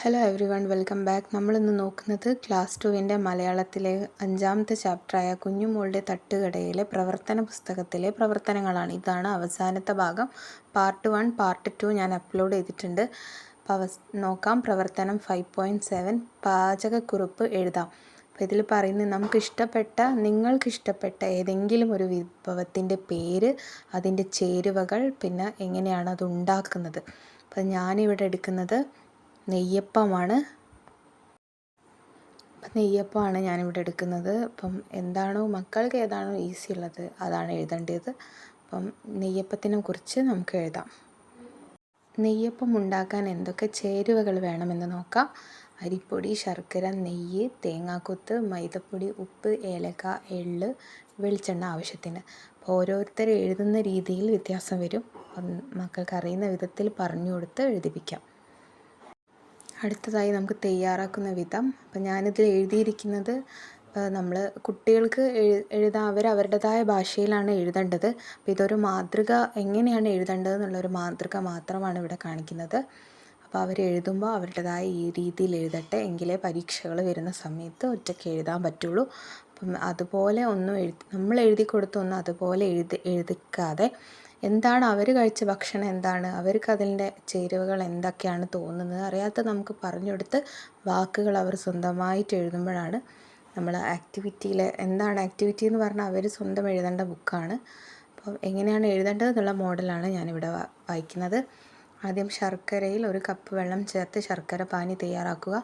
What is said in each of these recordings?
Hello everyone welcome back നമ്മളിന്ന് നോക്കുന്നത് class ടുവിന്റെ മലയാളത്തിലെ അഞ്ചാമത്തെ ചാപ്റ്ററായ കുഞ്ഞുമോളുടെ തട്ടുകടയിലെ പ്രവർത്തന പുസ്തകത്തിലെ പ്രവർത്തനങ്ങളാണ്. ഇതാണ് അവസാനത്തെ ഭാഗം. പാർട്ട് വൺ പാർട്ട് ടു ഞാൻ അപ്ലോഡ് ചെയ്തിട്ടുണ്ട്. അപ്പോൾ നോക്കാം. പ്രവർത്തനം ഫൈവ് പോയിന്റ് സെവൻ പാചകക്കുറിപ്പ് എഴുതാം. അപ്പോൾ ഇതിൽ പറയുന്നത് നമുക്ക് ഇഷ്ടപ്പെട്ട നിങ്ങൾക്ക് ഇഷ്ടപ്പെട്ട ഏതെങ്കിലും ഒരു വിഭവത്തിന്റെ പേര് അതിന്റെ ചേരുവകൾ പിന്നെ എങ്ങനെയാണ് അത് ഉണ്ടാക്കുന്നത്? അപ്പോൾ ഞാനിവിടെ എടുക്കുന്നത് നെയ്യപ്പമാണ്. നെയ്യപ്പമാണ് ഞാനിവിടെ എടുക്കുന്നത്. അപ്പം എന്താണോ മക്കൾക്ക് ഏതാണോ ഈസി ഉള്ളത് അതാണ് എഴുതേണ്ടത്. അപ്പം നെയ്യപ്പത്തിനെ കുറിച്ച് നമുക്ക് എഴുതാം. നെയ്യപ്പം ഉണ്ടാക്കാൻ എന്തൊക്കെ ചേരുവകൾ വേണമെന്ന് നോക്കാം. അരിപ്പൊടി ശർക്കര നെയ്യ് തേങ്ങാക്കൊത്ത് മൈദപ്പൊടി ഉപ്പ് ഏലക്ക എള്ള് വെളിച്ചെണ്ണ ആവശ്യത്തിന്. അപ്പോൾ ഓരോരുത്തർ എഴുതുന്ന രീതിയിൽ വ്യത്യാസം വരും. മക്കൾക്ക് അറിയുന്ന വിധത്തിൽ പറഞ്ഞു കൊടുത്ത് എഴുതിപ്പിക്കാം. അടുത്തതായി നമുക്ക് തയ്യാറാക്കുന്ന വിധം. അപ്പം ഞാനിതിൽ എഴുതിയിരിക്കുന്നത് നമ്മൾ കുട്ടികൾക്ക് എഴുതാൻ അവർ അവരുടേതായ ഭാഷയിലാണ് എഴുതേണ്ടത്. അപ്പോൾ ഇതൊരു മാതൃക എങ്ങനെയാണ് എഴുതേണ്ടത് എന്നുള്ളൊരു മാതൃക മാത്രമാണ് ഇവിടെ കാണിക്കുന്നത്. അപ്പോൾ അവർ എഴുതുമ്പോൾ അവരുടേതായ ഈ രീതിയിൽ എഴുതട്ടെ എങ്കിലേ പരീക്ഷകൾ വരുന്ന സമയത്ത് ഒറ്റയ്ക്ക് എഴുതാൻ പറ്റുള്ളൂ. അപ്പം അതുപോലെ ഒന്നും എഴുതി നമ്മൾ എഴുതി കൊടുത്തൊന്നും അതുപോലെ എഴുതി എഴുതിക്കാതെ എന്താണ് അവർ കഴിച്ച ഭക്ഷണം എന്താണ്? അവർക്ക് അതിന്റെ ചേരുവകൾ എന്തൊക്കെയാണ് തോന്നുന്നത്? അറിയാത്ത നമുക്ക് പറഞ്ഞു കൊടുത്ത് വാക്കുകൾ അവർ സ്വന്തമായിട്ട് എഴുതുമ്പോഴാണ് നമ്മൾ ആക്ടിവിറ്റിയിലെ എന്താണ് ആക്ടിവിറ്റി എന്ന് പറഞ്ഞാൽ അവർ സ്വന്തം എഴുതേണ്ട ബുക്കാണ്. അപ്പോൾ എങ്ങനെയാണ് എഴുതേണ്ടത് എന്നുള്ള മോഡലാണ് ഞാനിവിടെ വായിക്കുന്നത്. ആദ്യം ശർക്കരയിൽ ഒരു കപ്പ് വെള്ളം ചേർത്ത് ശർക്കര പാനി തയ്യാറാക്കുക.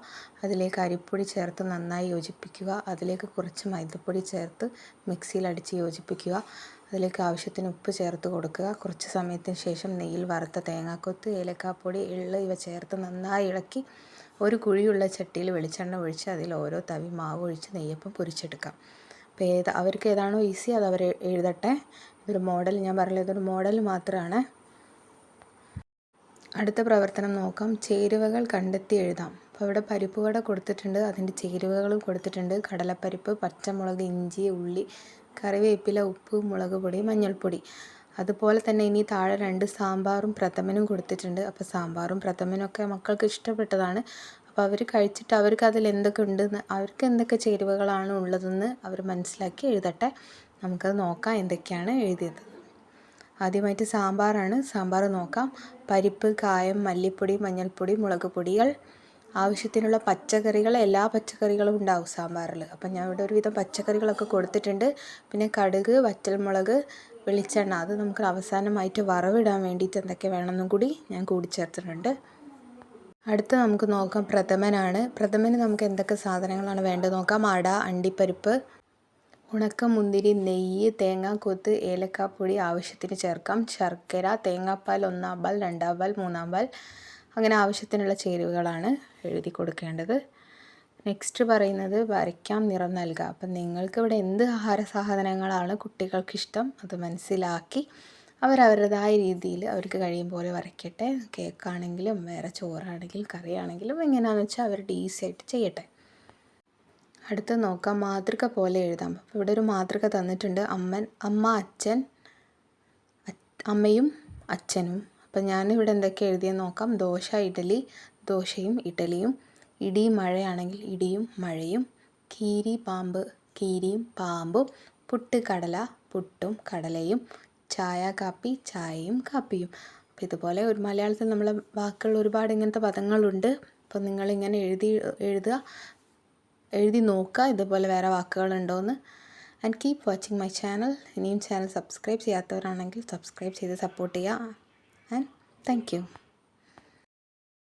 അതിലേക്ക് അരിപ്പൊടി ചേർത്ത് നന്നായി യോജിപ്പിക്കുക. അതിലേക്ക് കുറച്ച് മൈദപ്പൊടി ചേർത്ത് മിക്സിയിൽ അടിച്ച് യോജിപ്പിക്കുക. അതിലേക്ക് ആവശ്യത്തിന് ഉപ്പ് ചേർത്ത് കൊടുക്കുക. കുറച്ച് സമയത്തിന് ശേഷം നെയ്യിൽ വറുത്ത തേങ്ങാക്കൊത്ത് ഏലക്കാപ്പൊടി എള്ള് ഇവ ചേർത്ത് നന്നായി ഇളക്കി ഒരു കുഴിയുള്ള ചട്ടിയിൽ വെളിച്ചെണ്ണ ഒഴിച്ച് അതിൽ ഓരോ തവി മാവ് ഒഴിച്ച് നെയ്യപ്പം പൊരിച്ചെടുക്കാം. അപ്പോൾ ഏത് അവർക്ക് ഏതാണോ ഈസി അത് അവർ എഴുതട്ടെ. ഇതൊരു മോഡൽ ഞാൻ പറഞ്ഞില്ല ഇതൊരു മോഡൽ മാത്രമാണ്. അടുത്ത പ്രവർത്തനം നോക്കാം. ചേരുവകൾ കണ്ടെത്തി എഴുതാം. അപ്പോൾ ഇവിടെ പരിപ്പ് വട കൊടുത്തിട്ടുണ്ട് അതിന്റെ ചേരുവകളും കൊടുത്തിട്ടുണ്ട്. കടലപ്പരിപ്പ് പച്ചമുളക് ഇഞ്ചി ഉള്ളി കറിവേപ്പില ഉപ്പ് മുളക് പൊടി മഞ്ഞൾപ്പൊടി. അതുപോലെ തന്നെ ഇനി താഴെ രണ്ട് സാമ്പാറും പ്രഥമനും കൊടുത്തിട്ടുണ്ട്. അപ്പോൾ സാമ്പാറും പ്രഥമനും ഒക്കെ മക്കൾക്ക് ഇഷ്ടപ്പെട്ടതാണ്. അപ്പോൾ അവർ കഴിച്ചിട്ട് അവർക്ക് അതിൽ എന്തൊക്കെ ഉണ്ടെന്ന് അവർക്ക് എന്തൊക്കെ ചേരുവകളാണ് ഉള്ളതെന്ന് അവർ മനസ്സിലാക്കി എഴുതട്ടെ. നമുക്കത് നോക്കാം എന്തൊക്കെയാണ് എഴുതിയത്. ആദ്യമായിട്ട് സാമ്പാറാണ്. സാമ്പാർ നോക്കാം. പരിപ്പ് കായം മല്ലിപ്പൊടി മഞ്ഞൾപ്പൊടി മുളക് പൊടികൾ. ആവശ്യത്തിനുള്ള പച്ചക്കറികൾ എല്ലാ പച്ചക്കറികളും ഉണ്ടാവും സാമ്പാറിൽ. അപ്പം ഞാൻ ഇവിടെ ഒരുവിധം പച്ചക്കറികളൊക്കെ കൊടുത്തിട്ടുണ്ട്. പിന്നെ കടുക് വറ്റൽമുളക് വെളിച്ചെണ്ണ. അത് നമുക്ക് അവസാനമായിട്ട് വറവിടാൻ വേണ്ടിയിട്ട് എന്തൊക്കെ വേണമെന്നും കൂടി ഞാൻ കൂടി ചേർത്തിട്ടുണ്ട്. അടുത്ത് നമുക്ക് നോക്കാം പ്രഥമനാണ്. പ്രഥമന് നമുക്ക് എന്തൊക്കെ സാധനങ്ങളാണ് വേണ്ടത് നോക്കാം. അട അണ്ടിപ്പരിപ്പ് ഉണക്ക മുന്തിരി നെയ്യ് തേങ്ങാക്കൊത്ത് ഏലക്കാപ്പൊടി ആവശ്യത്തിന് ചേർക്കാം. ശർക്കര തേങ്ങാപ്പാൽ ഒന്നാം പാൽ രണ്ടാം പാൽ മൂന്നാം പാൽ അങ്ങനെ ആവശ്യത്തിനുള്ള ചേരുവകളാണ് എഴുതി കൊടുക്കേണ്ടത്. നെക്സ്റ്റ് പറയുന്നത് വരയ്ക്കാം നിറം നൽകുക അപ്പം നിങ്ങൾക്ക് ഇവിടെ എന്ത് ആഹാര സാധനങ്ങളാണ് കുട്ടികൾക്കിഷ്ടം അത് മനസ്സിലാക്കി അവരവരുടേതായ രീതിയിൽ അവർക്ക് കഴിയും പോലെ വരയ്ക്കട്ടെ. കേക്കാണെങ്കിലും വേറെ ചോറാണെങ്കിലും കറിയാണെങ്കിലും എങ്ങനെയാണെന്ന് വെച്ചാൽ അവരുടെ ഈസി ആയിട്ട് ചെയ്യട്ടെ. അടുത്ത് നോക്കാം മാതൃക പോലെ എഴുതാം. അപ്പോൾ ഇവിടെ ഒരു മാതൃക തന്നിട്ടുണ്ട്. അമ്മൻ അമ്മ അച്ഛൻ അമ്മയും അച്ഛനും. അപ്പം ഞാനിവിടെ എന്തൊക്കെ എഴുതിയെന്ന് നോക്കാം. ദോശ ഇഡലി ദോശയും ഇഡലിയും. ഇടി മഴയാണെങ്കിൽ ഇടിയും മഴയും. കീരി പാമ്പ് കീരിയും പാമ്പും. പുട്ട് കടല പുട്ടും കടലയും. ചായ കാപ്പി ചായയും കാപ്പിയും. അപ്പോൾ ഇതുപോലെ ഒരു മലയാളത്തിൽ നമ്മളെ വാക്കുകൾ ഒരുപാട് ഇങ്ങനത്തെ പദങ്ങളുണ്ട്. അപ്പോൾ നിങ്ങളിങ്ങനെ എഴുതി എഴുതുക. എഴുതി നോക്കുക. ഇതുപോലെ വേറെ വാക്കുകളുണ്ടോയെന്ന് and keep watching my channel ഇനിയും ചാനൽ സബ്സ്ക്രൈബ് ചെയ്യാത്തവരാണെങ്കിൽ സബ്സ്ക്രൈബ് ചെയ്ത് സപ്പോർട്ട് ചെയ്യുക. And thank